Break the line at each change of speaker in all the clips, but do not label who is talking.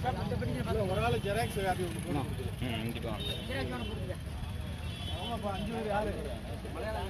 ஒரு xerox copy
ம் போகணும் ஜெராக்ஸ்
ஆமாப்பா அஞ்சு பேர் யாரு?
மலையாளம்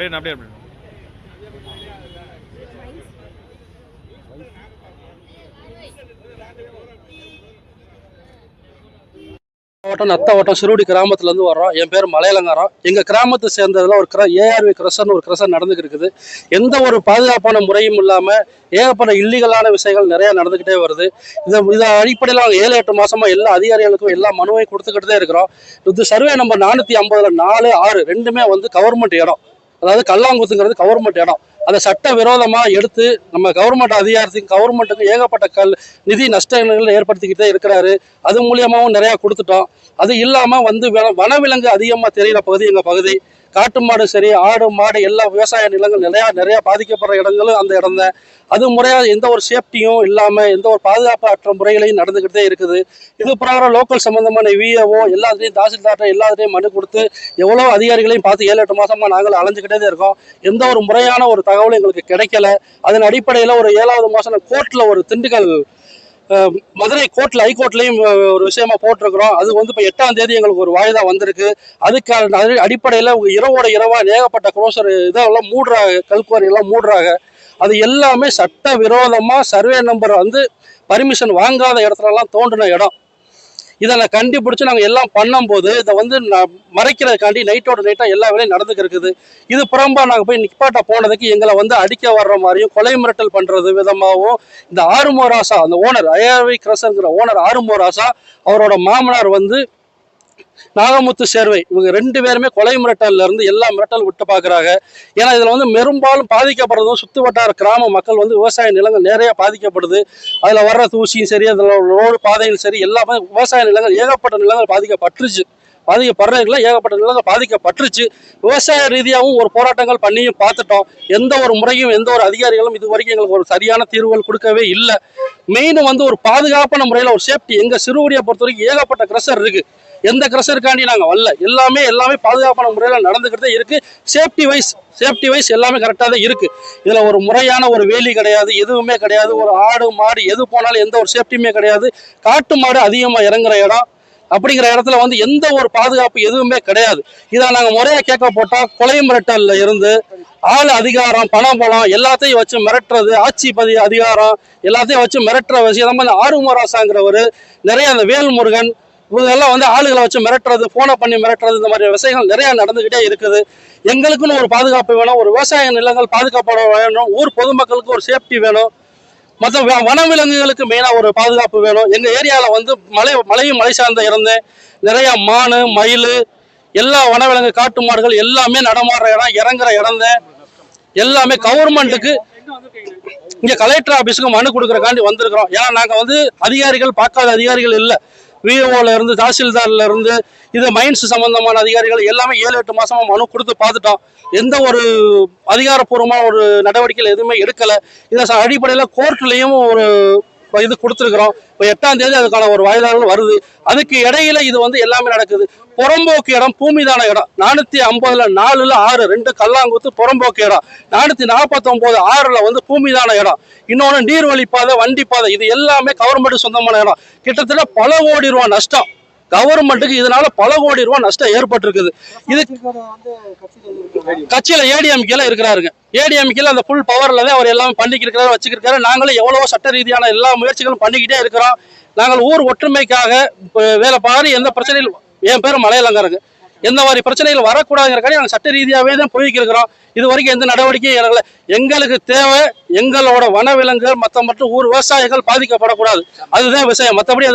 அப்படியே இரு, அப்படியே அப்படியே.
மாவட்டம் நத்தவட்டம் சிறுவடி கிராமத்துலேருந்து வர்றோம். என் பேர் மலையலங்காரம். எங்கள் கிராமத்தை சேர்ந்ததில் ஒரு கிர ஏஆர்வி கிரசன் ஒரு கிரசன் நடந்துகிட்டு இருக்குது. எந்த ஒரு பாதுகாப்பான முறையும் இல்லாமல் ஏகப்பட்ட இல்லீகலான விஷயங்கள் நிறையா நடந்துக்கிட்டே வருது. இதை இதை அடிப்படையில் நாங்கள் ஏழு எட்டு மாதமாக எல்லா அதிகாரிகளுக்கும் எல்லா மனுவையும் கொடுத்துக்கிட்டு தான் இருக்கிறோம். இது சர்வே நம்பர் நானூற்றி ஐம்பதுல நாலு ஆறு ரெண்டுமே வந்து கவர்மெண்ட் இடம். அதாவது கல்லாங்குத்துங்கிறது கவர்மெண்ட் இடம். அதை சட்ட விரோதமாக எடுத்து நம்ம கவர்மெண்ட் அதிகாரத்துக்கும் கவர்மெண்ட்டுக்கு ஏகப்பட்ட கல் நிதி நஷ்டங்கள் ஏற்படுத்திக்கிட்டே இருக்கிறாரு. அது மூலியமாகவும் நிறையா கொடுத்துட்டோம். அது இல்லாமல் வந்து வன- வனவிலங்கு அதிகமாக தெரிகிற பகுதி எங்கள் பகுதி. காட்டு மாடு சரி ஆடு மாடு எல்லா விவசாய நிலங்கள் நிறையா நிறையா பாதிக்கப்படுற இடங்களும் அந்த இடம் தான். அது முறையாக எந்த ஒரு சேஃப்டியும் இல்லாமல் எந்த ஒரு பாதுகாப்பு அற்ற முறைகளையும் நடந்துக்கிட்டே இருக்குது. இது பிரகாரம் லோக்கல் சம்பந்தமான விஏஓ எல்லாத்துலேயும் தாசில்தார்ட்ட எல்லாத்துலேயும் மனு கொடுத்து எவ்வளோ அதிகாரிகளையும் பார்த்து ஏழு எட்டு மாதமாக நாங்கள் அலைஞ்சிக்கிட்டே தான் இருக்கோம். எந்த ஒரு முறையான ஒரு தகவலும் எங்களுக்கு கிடைக்கல. அதன் அடிப்படையில் ஒரு ஏழாவது மாதம் கோர்ட்டில் ஒரு திண்டுக்கல் மதுரை கோர்ட்டில் ஹைகோர்ட்லையும் ஒரு விஷயமா போட்டிருக்கிறோம். அது வந்து இப்போ எட்டாம் தேதி எங்களுக்கு ஒரு வாய்தா வந்திருக்கு. அதுக்கான அடிப்படையில் இரவோட இரவா ஏகப்பட்ட குரோசர் இதெல்லாம் மூடுறாங்க கல்குவாரி எல்லாம் மூடுறாங்க. அது எல்லாமே சட்ட விரோதமாக சர்வே நம்பர் வந்து பர்மிஷன் வாங்காத இடத்துலலாம் தோண்டின இடம். இதை கண்டுபிடிச்சி கண்டுபிடிச்சு நாங்கள் எல்லாம் பண்ணும்போது இதை வந்து மறைக்கிறதுக்காண்டி நைட்டோட நைட்டாக எல்லா வேலையும் நடந்துக்கு இருக்குது. இது புறம்பா நாங்கள் போய் நிப்பாட்ட போனதுக்கு எங்களை வந்து அடிக்க வர்ற மாதிரியும் கொலை மிரட்டல் பண்ணுறது விதமாகவும் இந்த ஆறுமோ ராசா அந்த ஓனர் ஐஆர்வி கிரசங்கிற ஓனர் ஆறுமோ ராசா அவரோட மாமனார் வந்து நாகமுத்து சேர்வை. இவங்க ரெண்டு பேருமே கொலை மிரட்டல்ல இருந்து எல்லா மிரட்டல் விட்டு பார்க்குறாங்க. ஏன்னா இதில் வந்து பெரும்பாலும் பாதிக்கப்படுறதும் சுற்று வட்டார கிராம மக்கள் வந்து விவசாய நிலங்கள் நிறைய பாதிக்கப்படுது. அதில் வர்ற தூசியும் சரி அதில் ரோடு பாதையும் சரி எல்லாமே விவசாய நிலங்கள் ஏகப்பட்ட நிலங்கள் பாதிக்கப்பட்டுருச்சு. பாதிக்கப்படுறதுல ஏகப்பட்ட நிலங்கள் பாதிக்கப்பட்டுருச்சு. விவசாய ரீதியாகவும் ஒரு போராட்டங்கள் பண்ணியும் பார்த்துட்டோம். எந்த ஒரு முறையும் எந்த ஒரு அதிகாரிகளும் இது வரைக்கும் எங்களுக்கு ஒரு சரியான தீர்வுகள் கொடுக்கவே இல்லை. மெயின் வந்து ஒரு பாதுகாப்பான முறையில் ஒரு சேஃப்டி எங்கள் சிறுவடியை பொறுத்த வரைக்கும் ஏகப்பட்ட கிரஷர் இருக்குது எந்த கிரஷருக்காண்டி நாங்கள் வரல. எல்லாமே எல்லாமே பாதுகாப்பான முறையில் நடந்துக்கிட்டு தான் இருக்கு. சேஃப்டி வைஸ் சேஃப்டி வைஸ் எல்லாமே கரெக்டாக தான் இருக்கு. இதில் ஒரு முறையான ஒரு வேலி கிடையாது எதுவுமே கிடையாது. ஒரு ஆடு மாடு எது போனாலும் எந்த ஒரு சேஃப்டியுமே கிடையாது. காட்டு மாடு அதிகமாக இறங்குற இடம். அப்படிங்கிற இடத்துல வந்து எந்த ஒரு பாதுகாப்பு எதுவுமே கிடையாது. இதை நாங்கள் முறையாக கேட்க போட்டால் கொலை மிரட்டலில் இருந்து ஆள் அதிகாரம் பணம் பலம் எல்லாத்தையும் வச்சு மிரட்டுறது ஆட்சி பதி அதிகாரம் எல்லாத்தையும் வச்சு மிரட்டுற விஷயம் மாதிரி ஆறுமுகராசாங்கிறவர் நிறைய அந்த வேல்முருகன் இவங்கெல்லாம் வந்து ஆளுகளை வச்சு மிரட்டுறது ஃபோனை பண்ணி மிரட்டுறது இந்த மாதிரி விஷயங்கள் நிறையா நடந்துக்கிட்டே இருக்குது. எங்களுக்குன்னு ஒரு பாதுகாப்பு வேணும் ஒரு விவசாய நிலங்கள் பாதுகாப்பட வேணும் ஊர் பொதுமக்களுக்கு ஒரு சேஃப்டி வேணும். மற்ற வ- வனவிலங்குகளுக்கு மெயினாக ஒரு பாதுகாப்பு வேணும். எங்கள் ஏரியாவில் வந்து மலை மலையும் மலை சார்ந்த இருந்தேன் நிறையா மான் மயில் எல்லா வனவிலங்கு காட்டு மாடுகள் எல்லாமே நடமாடுற இடம் இறங்குற இடம் எல்லாமே கவர்மெண்ட்டுக்கு இங்கே கலெக்டர் ஆஃபீஸுக்கு மனு கொடுக்குறக்காண்டி வந்திருக்கிறோம். ஏன்னா நாங்கள் வந்து அதிகாரிகள் பார்க்காத அதிகாரிகள் இல்லை. விஓல இருந்து தாசில்தார்ல இருந்து இது மைன்ஸ் சம்பந்தமான அதிகாரிகள் எல்லாமே ஏழு எட்டு மாசமா மனு கொடுத்து பார்த்துட்டோம். எந்த ஒரு அதிகாரப்பூர்வமான ஒரு நடவடிக்கைகள் எதுவுமே எடுக்கல. இதை ச- அடிப்படையில கோர்ட்லயும் ஒரு இது கொடுத்துருக்குறோம். இப்போ எட்டாம் தேதி அதுக்கான ஒரு வாய்தாளர்கள் வருது. அதுக்கு இடையில இது வந்து எல்லாமே நடக்குது. புறம்போக்கு இடம் பூமிதான இடம். நானூற்றி ஐம்பதுல நாலுல ஆறு ரெண்டு கல்லாங்குத்து புறம்போக்கு இடம். நானூற்றி நாற்பத்தொம்போது ஆறுல வந்து பூமிதான இடம். இன்னொன்று நீர்வழி பாதை வண்டி பாதை இது எல்லாமே கவர்மெண்ட் சொந்தமான இடம். கிட்டத்தட்ட பல கோடி ரூபா நஷ்டம். கவர்மெண்ட்டுக்கு இதனால பல கோடி ரூபா நஷ்டம் ஏற்பட்டிருக்குது. இது கட்சியில ஏடிஎம்கேல இருக்கிறாருங்க. ஏடிஎம்கேல அந்த ஃபுல் பவர்ல தான் அவர் எல்லாமே பண்ணிக்கிட்டு வச்சுக்கிருக்காரு. நாங்களும் எவ்வளவோ சட்ட ரீதியான எல்லா முயற்சிகளும் பண்ணிக்கிட்டே இருக்கிறோம். நாங்கள் ஊர் ஒற்றுமைக்காக வேலை பாரு எந்த பிரச்சனையில் என் பேர் மலையலங்காரங்க. எந்த மாதிரி பிரச்சனைகள் வரக்கூடாதுங்கிறக்காண்டி நாங்கள் சட்ட ரீதியாகவே தான் போய்க்கிருக்கிறோம். இது வரைக்கும் எந்த நடவடிக்கையும் இறங்கல. எங்களுக்கு தேவை எங்களோட வனவிலங்குகள் மற்ற மற்றும் ஊர் விவசாயிகள் பாதிக்கப்படக்கூடாது. அதுதான் விஷயம். மற்றபடி